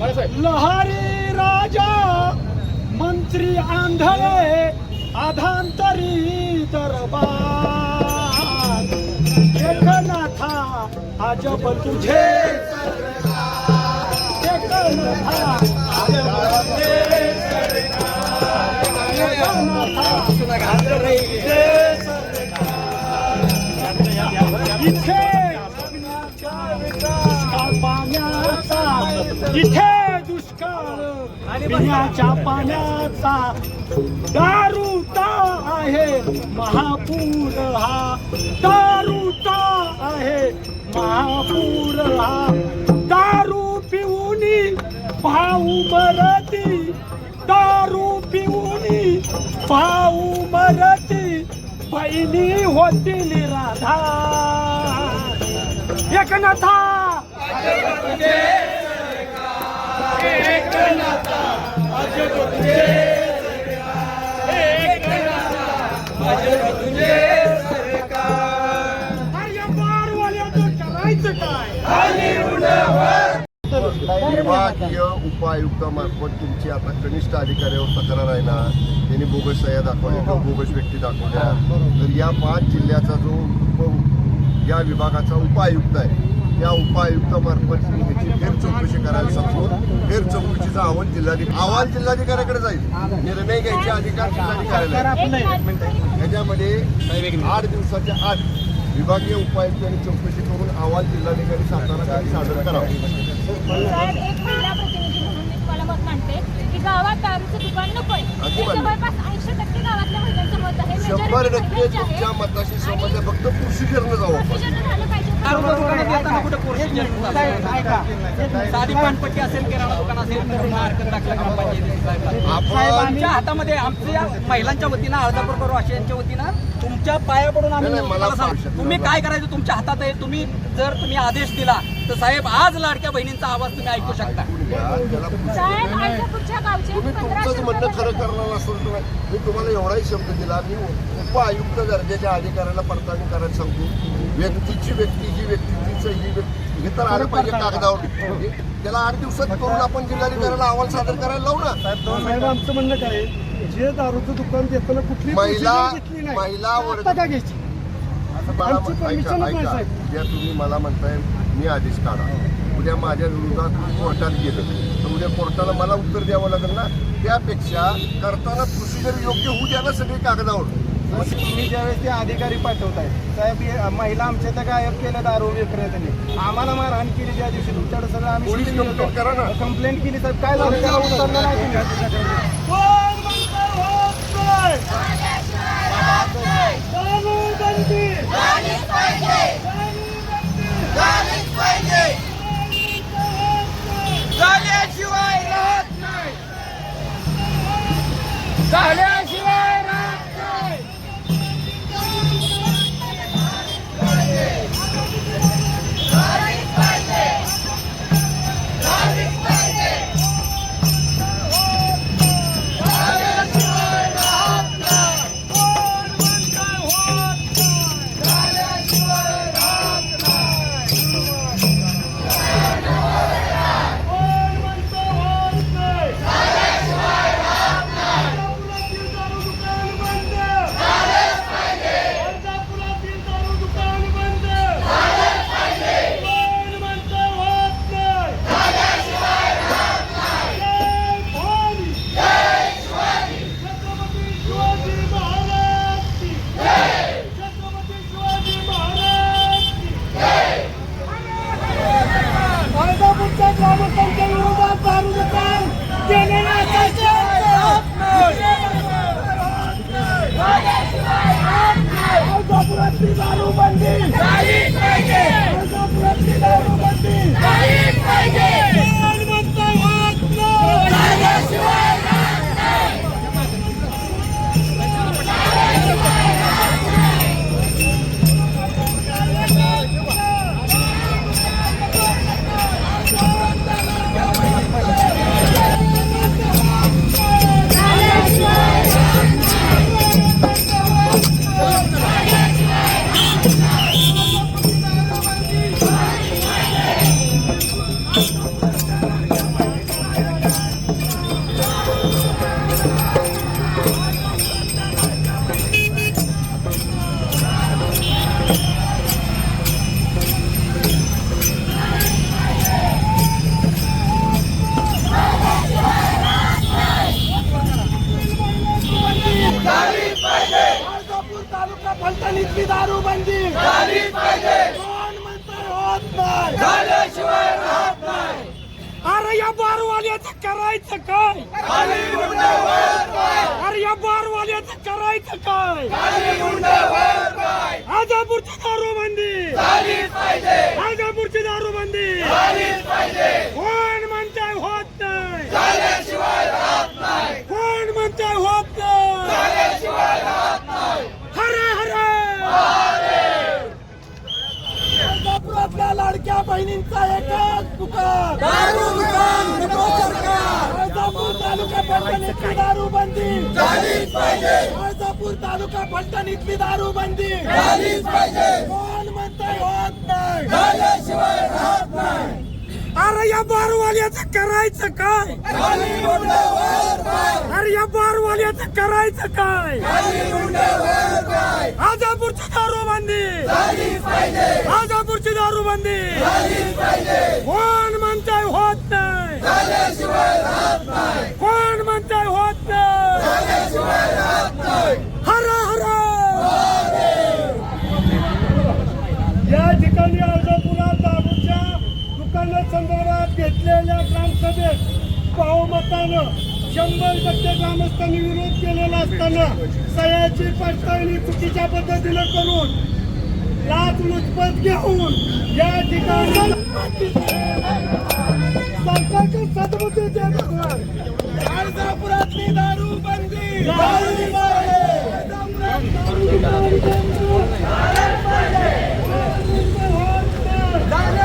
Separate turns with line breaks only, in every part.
लहारी राजा मंत्री आंधळे अधांतरी दरबार. एकनाथा अजब तुझे एकनाथा अजब तुझे एकनाथा. इथे दुष्काळ. पिण्याच्या पाण्याचा दारुता आहे. महापूर हा दारुता आहे. महापूर हा दारू पिऊनी भाऊ मरती. दारू पिऊनी भाऊ मरती. बहिणी होतील राधा. एकनाथा.
विभागीय उपायुक्तामार्फत तुमची आता कनिष्ठ अधिकाऱ्यावर तक्रार आहे ना त्यांनी बोगस सह्या दाखवल्या किंवा बोगस व्यक्ती दाखवल्या. तर या पाच जिल्ह्याचा जो उप या विभागाचा उपायुक्त आहे त्या उपायुक्तामार्फत मी ह्याची फेर चौकशी करायला सांगतो. फेर चौकशीचा अहवाल जिल्हाधिकारी अहवाल जिल्हाधिकाऱ्याकडे जाईल. निर्णय घ्यायचे अधिकार जिल्हाधिकाऱ्याला आहे. ह्याच्यामध्ये आठ दिवसाच्या आत विभागीय उपायुक्तांनी चौकशी करून अहवाल जिल्हाधिकारी सातारा सादर करावा.
गावात दारूचं दुकान हे
बरोबर.
जवळपास ऐंशी टक्के गावातल्या महिलांचं मत आहे.
शंभर
Majority
टक्के. तुमच्या मताशी संबंध आहे. फक्त
साधी पानपट्टी असेल किराणा दुकान असेल तर मार्केट टाकलं ग्रामपंचायतीने
आपण
आमच्या हातामध्ये आमच्या महिलांच्या वतीनं अर्धापूर वाशियांच्या वतीनं तुमच्या पाया पडून आम्ही तुम्ही. काय करायचं? तुमच्या हातात आहे. तुम्ही जर तुम्ही आदेश दिला तर साहेब आज लाडक्या बहिणींचा आवाज तुम्ही ऐकू शकता.
त्याला तुम्ही तुमचंच म्हणणं खरं करणार तर मी तुम्हाला एवढाही शब्द दिला. मी उपआयुक्त दर्जाच्या अधिकाऱ्याला पडताळणी करायला सांगतो. व्यक्तीची व्यक्ती ही व्यक्तीचं ही व्यक्ती. हे तर आलं पाहिजे कागदावर. हे- त्याला आठ दिवसात करून आपण जिल्हाधिकाऱ्याला अहवाल सादर करायला लावू ना.
साहेब आमचं म्हणणं काय आहे? जे दारूचं दुकान देताना कुठली
महिला. महिला वर्ग
घ्यायची?
तुम्ही मला म्हणताय मी आदेश काढा. उद्या माझ्या विरोधात कोर्टात गेलं. तर उद्या कोर्टाला मला उत्तर द्यावं लागेल ना? त्यापेक्षा करताना प्रोसिजर योग्य होऊ द्या ना सगळे कागदावर.
तुम्ही ज्यावेळेस ते अधिकारी पाठवताय साहेब हे महिला आमच्या त्या गायब केल्या दारू विक्रेत्याने. आम्हाला मारहाण केली त्या दिवशी. तुमच्याकडे सगळं आम्ही
कंप्लेंट करा ना.
होतो. कंप्लेंट केली साहेब. काय झालं? त्याला उचललं नाही
दारूबंदी. आजापूरची दारूबंदी. कोण म्हणताय होत नाही? कोण म्हणताय होत नाही? हरे! हरे! आजापुरातल्या लाडक्या बहिणींचा एकच दुकान. आजापूर तालुका फलटणीतली दारूबंदी आजापूर तालुका फलटणीतली दारूबंदी कोण म्हणताय होत नाही. अरे या बारवाल्याचं करायचं काय? अरे या बारवाल्याचं करायचं काय? आजापूरची दारूबंदी आजापूरची दारूबंदी कोण म्हणताय होत नाही? कोण म्हणताय होत नाही? हर हर या ठिकाणी अर्जापुरा दारूच्या दुकानासंदर्भात ग्रामसभेत बहुमतानं शंभर टक्के ग्रामस्थांनी विरोध केलेला असताना सह्याची पडताळणी चुकीच्या पद्धतीनं करून लाच लुचपत घेऊन या ठिकाणी सरकारच्या सदबुद्धी देत अर्जापुरातली दारू बंदी. दारू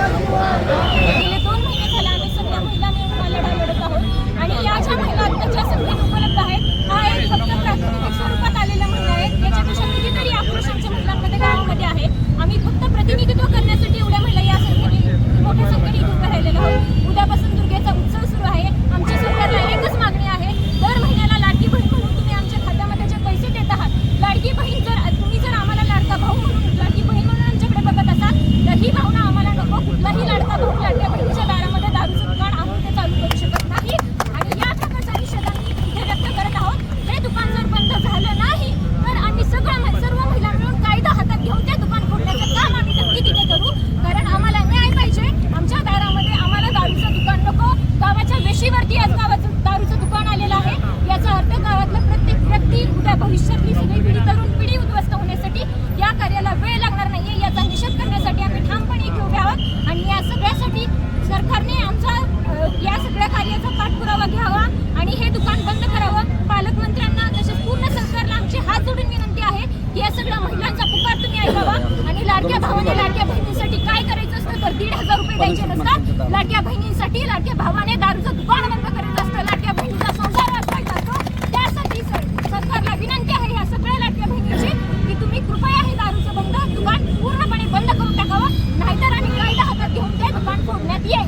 गेले दोन महिने झाले आम्ही सगळ्या महिला मिळून हा लढा लढत आहोत आणि या ज्या महिला आत्ताच्या संख्येत उपलब्ध आहेत हा एक फक्त प्रातिनिधिक स्वरूपात आलेल्या महिला आहेत याच्यापेक्षा कितीतरी आक्रोशांच्या महिलांमध्ये गावामध्ये आहे आम्ही फक्त प्रतिनिधित्व करण्यासाठी एवढ्या महिला या संख्येने मोठ्या संख्येने इथं उभ्या राहिलेल्या आहोत उद्यापासून दुर्गेचा उत्सव सुरू आहे आमच्या सरकारला एकच मागणी आहे दर महिन्याला लाडकी बहीण म्हणून तुम्ही आमच्या खात्यामध्ये जे पैसे देत आहात लाडकी बहीण जर तुम्ही जर आम्हाला लाडका भाऊ म्हणून लाडकी बहीण म्हणून आमच्याकडे बघत असाल तर ही भावना आम्हाला नको कुठलाही लाडका भाऊ लाडक्या बहिणीच्या दारामध्ये दारूचं दुकान आणून ते चालू करू शकत नाही आणि या प्रकारचा निषेध आम्ही इथे व्यक्त करत आहोत हे दुकान जर बंद झालं नाही तर आम्ही सगळं सर्व महिला मिळून कायदा हातात घेऊन ते दुकान फोडण्याचं काम आम्ही नक्की तिथे करू कारण आम्हाला न्याय पाहिजे आमच्या दारामध्ये आम्हाला दारूचं दुकान नको गावाच्या वेशीवरती आज गावाचं दारूचं दुकान आलेलं आहे याचा अर्थ गावातलं प्रत्येक व्यक्ती उद्या भविष्यातली सगळी पिढी तरुण पिढी उद्ध्वस्त होण्यासाठी या कार्याला वेळ लागणार नाहीये याचा निषेध करण्यासाठी आम्ही ठामपणे इथे उभे आहोत आणि या सगळ्यासाठी सरकारने आमचा अ, या सगळ्या कार्याचा पाठपुरावा घ्यावा आणि हे दुकान बंद करावं पालकमंत्र्यांना तसेच पूर्ण सरकारला आमची हात जोडून विनंती आहे की या सगळ्या महिलांचा पुकार तुम्ही ऐकावा आणि लाडक्या भावाने लाडक्या बहिणीसाठी काय करायचं असतं तर दीड हजार रुपये द्यायचे नसतात लाडक्या बहिणींसाठी लाडक्या भावाने दारूचं दुकान बंद करायचं असतं लाडक्या बहिणीचा संसार वाचवायचा असतो त्यासाठी सर सरकारला विनंती आहे या सगळ्या लाडक्या बहिणीची की तुम्ही कृपया हे दारूचं बंद दुकान पूर्णपणे बंद करून टाकावं नाहीतर आम्ही कायदा हातात घेऊन ते दुकान फोडण्यात येईल.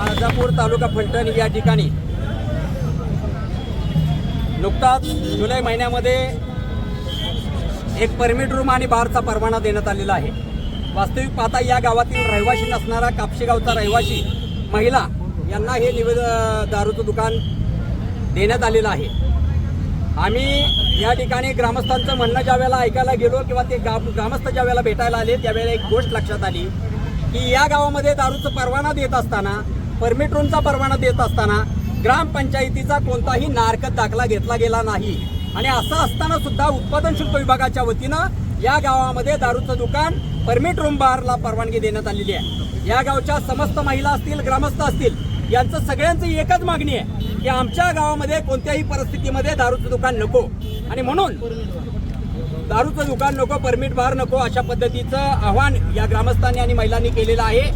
अर्जापूर तालुका फलटण या ठिकाणी. नुकताच जुलै महिन्यामध्ये एक परमिट रूम आणि बारचा परवाना देण्यात आलेला आहे. वास्तविक पाहता या गावातील रहिवाशी नसणारा कापशी गावचा रहिवासी महिला यांना हे निवेद दारूचं दुकान देण्यात आलेलं आहे. आम्ही या ठिकाणी ग्रामस्थांचं म्हणणं ज्या वेळेला ऐकायला गेलो किंवा ते गाव ग्रामस्थ ज्या वेळेला भेटायला आले त्यावेळेला एक गोष्ट लक्षात आली की या गावामध्ये दारूचा परवाना देत असताना परमिट रूमचा परवाना देत असताना ग्रामपंचायतीचा कोणताही नारकत दाखला घेतला गेला नाही. आणि असं असताना सुद्धा उत्पादन शुल्क विभागाच्या वतीनं या गावामध्ये दारूचं दुकान परमिट रूम बारला परवानगी देण्यात आलेली आहे. या गावच्या समस्त महिला असतील ग्रामस्थ असतील यांचं सगळ्यांचं एकच मागणी आहे की आमच्या गावामध्ये कोणत्याही परिस्थितीमध्ये दारूचं दुकान नको. आणि म्हणून दारूचं दुकान नको परमिट बार नको अशा पद्धतीचं आव्हान या ग्रामस्थांनी आणि महिलांनी केलेलं आहे.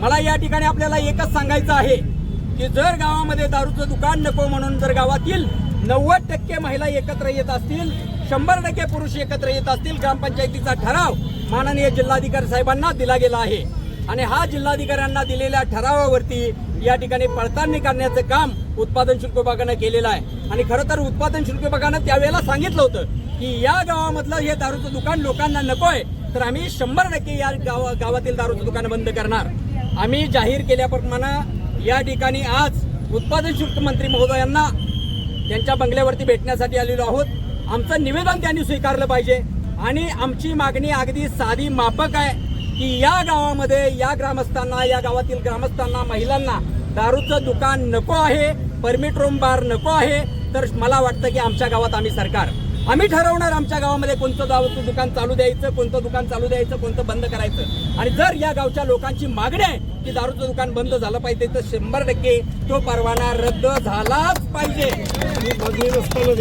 मला या ठिकाणी आपल्याला एकच सांगायचं आहे की जर गावामध्ये दारूचं दुकान नको म्हणून जर गावातील नव्वद टक्के महिला एकत्र येत असतील शंभर टक्के पुरुष एकत्र येत असतील ग्रामपंचायतीचा ठराव माननीय जिल्हाधिकारी साहेबांना दिला गेला आहे. आणि हा जिल्हाधिकाऱ्यांना दिलेल्या ठरावावरती या ठिकाणी पडताळणी करण्याचं काम उत्पादन शुल्क विभागानं केलेलं आहे. आणि खरं तर उत्पादन शुल्क विभागानं त्यावेळेला सांगितलं होतं की या गावामधलं हे दारूचं दुकान लोकांना नको आहे तर आम्ही शंभर टक्के या गाव गावातील दारूचं दुकान बंद करणार. आम्ही जाहीर केल्याप्रमाणे या ठिकाणी आज उत्पादन शुल्क मंत्री महोदयांना त्यांच्या बंगल्यावरती भेटण्यासाठी आलेलो आहोत. आमचं निवेदन त्यांनी स्वीकारलं पाहिजे. आणि आमची मागणी अगदी साधी माफक आहे. की या गावामध्ये या ग्रामस्थांना या गावातील ग्रामस्थांना महिलांना दारूचं दुकान नको आहे परमिट रूम बार नको आहे तर मला वाटतं की आमच्या गावात आम्ही सरकार. आम्ही ठरवणार आमच्या गावामध्ये कोणतं दारूचं दुकान चालू द्यायचं कोणतं दुकान चालू द्यायचं कोणतं बंद करायचं. आणि जर या गावच्या लोकांची मागणी आहे की दारूचं दुकान बंद झालं पाहिजे तर शंभर टक्के तो परवाना रद्द झालाच पाहिजे.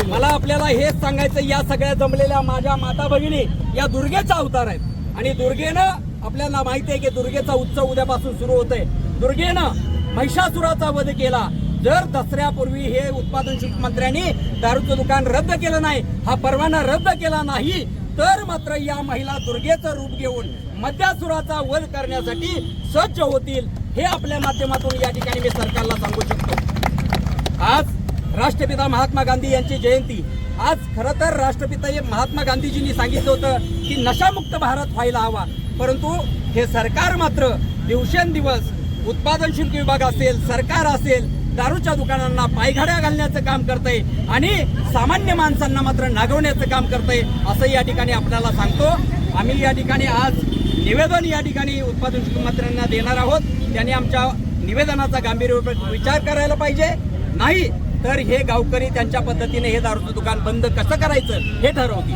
मला आपल्याला हेच सांगायचं या सगळ्या जमलेल्या माझ्या माता भगिनी या दुर्गेचा अवतार आहेत. आणि दुर्गेनं आपल्याला माहिती आहे की दुर्गेचा उत्सव उद्यापासून सुरू होत आहे दुर्गेनं महिषासुराचा वध केला. जर दसऱ्यापूर्वी हे उत्पादन शुल्क मंत्र्यांनी दारूचं दुकान रद्द केलं नाही हा परवाना रद्द केला नाही तर मात्र या महिला दुर्गेचं रूप घेऊन मद्यासुराचा वध करण्यासाठी सज्ज होतील हे आपल्या माध्यमातून या ठिकाणी मी सरकारला सांगू शकतो. आज राष्ट्रपिता महात्मा गांधी यांची जयंती. आज खरं तर राष्ट्रपिता हे महात्मा गांधीजींनी सांगितलं होतं की नशामुक्त भारत व्हायला हवा. परंतु हे सरकार मात्र दिवसेंदिवस उत्पादन शुल्क विभाग असेल सरकार असेल दारूच्या दुकानांना पायघड्या घालण्याचं काम करतंय आणि सामान्य माणसांना मात्र नागवण्याचं काम करतंय असं या ठिकाणी आपल्याला सांगतो. आम्ही या ठिकाणी आज निवेदन या ठिकाणी उत्पादन शुल्क मंत्र्यांना देणार आहोत. त्यांनी आमच्या निवेदनाचा गांभीर्य विचार करायला पाहिजे. नाही तर हे गावकरी त्यांच्या पद्धतीने हे दारूचं दुकान बंद कसं करायचं हे ठरवतील.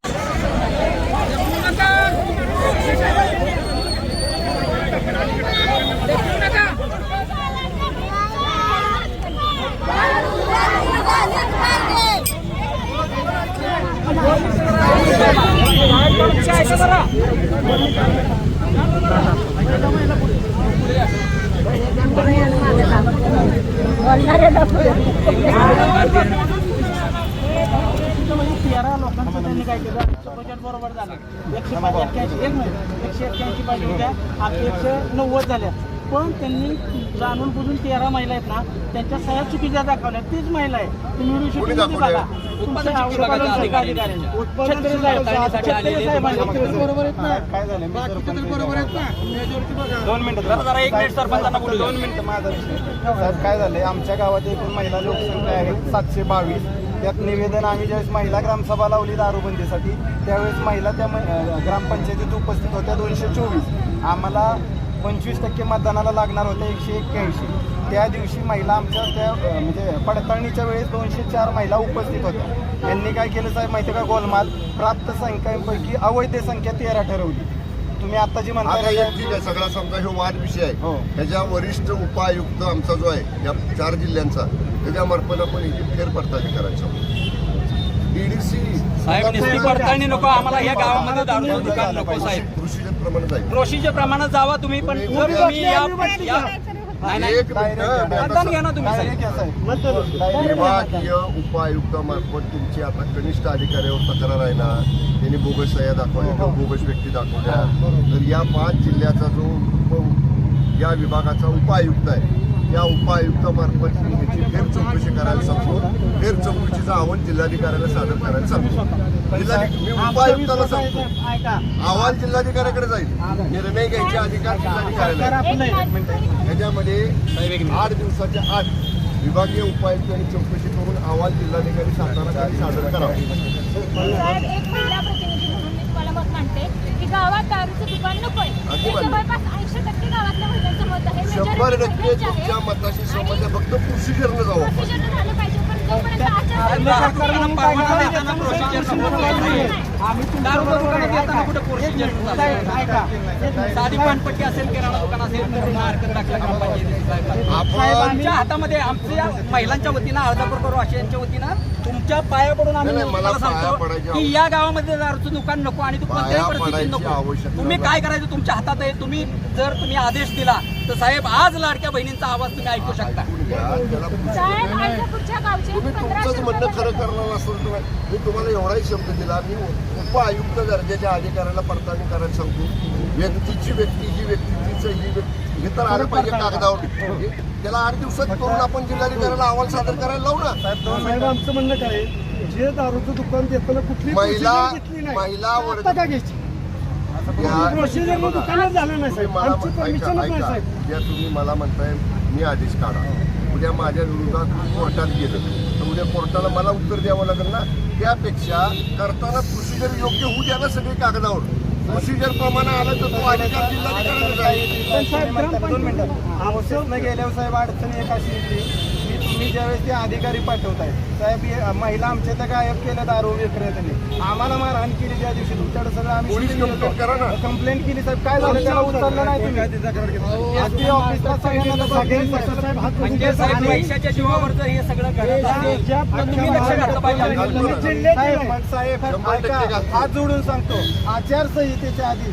तेरा लोकांचं त्यांनी काय केलं? बजेट बरोबर झालं. एकशे पाच एक्क्याऐंशी एक नाही एकशे एक्क्याऐंशी पाहिजे होत्या आता एकशे नव्वद झाल्या पण त्यांनी जाणून बुजून तेरा महिला आहेत ना त्यांच्या सह्या चुकीच्या दाखवल्या तीच महिला आहे. तुम्ही व्हिडिओ
कोणी
शूटिंग बघा. अधिकारी साहेब साहेबांनी बरोबर आहेत ना?
काय झालं मी सरपंच
बरोबर आहेत ना?
दोन मिनिटं.
जरा जरा एक मिनिट सरपंचांना बोलू द्या.
दोन मिनिटं माझा विषय साहेब काय झालंय? आमच्या गावात एकूण महिला लोकसंख्या आहे सातशे बावीस. त्यात निवेदन आम्ही ज्यावेळेस महिला ग्रामसभा लावली दारूबंदीसाठी त्यावेळेस महिला त्या म- अं, ग्रामपंचायतीत उपस्थित होत्या दोनशे चोवीस. आम्हाला पंचवीस टक्के मतदानाला लागणार होत्या एकशे एक्क्याऐंशी. त्या दिवशी महिला आमच्या त्या म्हणजे पडताळणीच्या वेळेस दोनशे चार महिला उपस्थित होत्या. यांनी काय केलं साहेब माहिती का गोलमाल? प्राप्त संख्यांपैकी अवैध संख्या तेरा ठरवली. तुम्ही आता जी
आहे सगळा समजा ह्यो वाद विषय
हो.
आहे ह्याच्या वरिष्ठ उपायुक्त आमचा जो आहे या चार जिल्ह्यांचा त्याच्या मार्फत आपण ही फेरपडताळणी करायचं. डीडीसी
साहेब नुसती पडताळणी नको आम्हाला या गावामध्ये दारूचं दुकान नको साहेब.
कृषीच्या प्रमाणे जाईल
कृषीच्या प्रमाणात जावा तुम्ही पण जर तुम्ही या या- नाही नाही
एक मिनिट
मतदान घ्या ना तुम्ही साहेब.
विभागीय उपायुक्तामार्फत तुमची आता कनिष्ठ अधिकाऱ्यावर तक्रार आहे ना त्यांनी बोगस सह्या दाखवल्या किंवा बोगस व्यक्ती दाखवल्या तर या पाच जिल्ह्याचा जो उप या विभागाचा उपायुक्त आहे या उपायुक्तामार्फत मी ह्याची फेर चौकशी करायला सांगतो. फेर चौकशीचा अहवाल जिल्हाधिकाऱ्याला सादर करायला सांगतो. जिल्हाधिकारी उपायुक्ताला सांगतो. अहवाल जिल्हाधिकाऱ्याकडे जाईल. निर्णय घ्यायचे अधिकार जिल्हाधिकाऱ्याला ह्याच्यामध्ये आठ दिवसाच्या आत विभागीय उपायुक्त यांनी चौकशी करून अहवाल जिल्हाधिकारी सातारा सादर करावा
साहेब एक महिला प्रतिनिधी म्हणून मी तुम्हाला मत मांडते की गावात दारूचं दुकान नकोय
अगदी
हे
बरोबर.
जवळपास ऐंशी टक्के गावातल्या महिलांचं मत आहे
शंभर
Majority
टक्के
महिलांची आहे.
तुमच्या मताशी आहे. फक्त प्रोसिजरनं जाऊ आपण.
procedure झालं पाहिजे पण जोपर्यंत आचारसंहिता
दारू दुकानात परवाना देताना procedure समोर पाहिजे.
आम्ही तुमच्या
दारू दुकानात. येताना कुठे साधी पानपट्टी असेल किराणा दुकान असेल मार्केट टाकलं.
आपण
आमच्या हातामध्ये आमच्या महिलांच्या वतीनं अर्धापूर करू यांच्या वतीनं तुमच्या पाया पडून आम्ही
मला
सांगतो की या गावामध्ये दारूचं दुकान नको आणि तू कोणत्याही परिस्थितीत नको. तुम्ही. काय करायचं? तुमच्या हातात आहे. तुम्ही जर तुम्ही आदेश दिला तर साहेब आज लाडक्या बहिणींचा आवाज तुम्ही ऐकू शकता.
घ्या. त्याला तुम्ही तुमचंच म्हणणं खरं करणार असेल तुम्ही मी तुम्हाला एवढाही शब्द दिला. मी उपआयुक्त दर्जाच्या अधिकाऱ्याला पडताळणी करायला सांगतो. व्यक्तीची व्यक्ती ही व्यक्तीची ही व्यक्ती हे तर आलं पाहिजे कागदावर. हे- त्याला आठ दिवसात करून आपण जिल्हाधिकाऱ्याला अहवाल सादर करायला लावू ना.
आमचं म्हणणं काय आहे?
जे दारूचं दुकान देताना कुठली
महिला महिला
प्रोसिजर दुकानात झालं नाही साहेब.
मला
आमची परमिशनच नाही साहेब.
तुम्ही मला म्हणताय मी आदेश काढा. उद्या माझ्या विरोधात कोर्टात गेलं. तर उद्या कोर्टाला मला उत्तर द्यावं लागेल ना? त्यापेक्षा करताना प्रोसिजर योग्य होऊ द्या ना सगळे कागदावर. प्रोसिजर प्रमाणे आलं तर तो अधिकार जिल्हाधिकाऱ्याला जाईल
पण साहेब म्हणतात, दोन मिनिटं. आमचं गेल्यावर साहेब अडचण एक अशी तुम्ही ज्यावेळेस ते अधिकारी पाठवताय साहेब हे महिला आमच्या त्या गायब केल्या दारू विक्रेत्याने. आम्हाला मारहाण केली त्या दिवशी. तुमच्याकडे सगळं आम्ही
पोलीस कंप्लेंट करा ना.
कंप्लेंट केली साहेब. काय झालं? त्याला उचललं नाही तुम्ही. एसपी ऑफिसला सगळ्यांना
साहेब हात
म्हणजे साहेब जीवावरचं हे सगळं आहे.
ज्या
साहेब
आहे.
साहेब
घालतो.
हात जोडून सांगतो. आचारसंहितेच्या आधी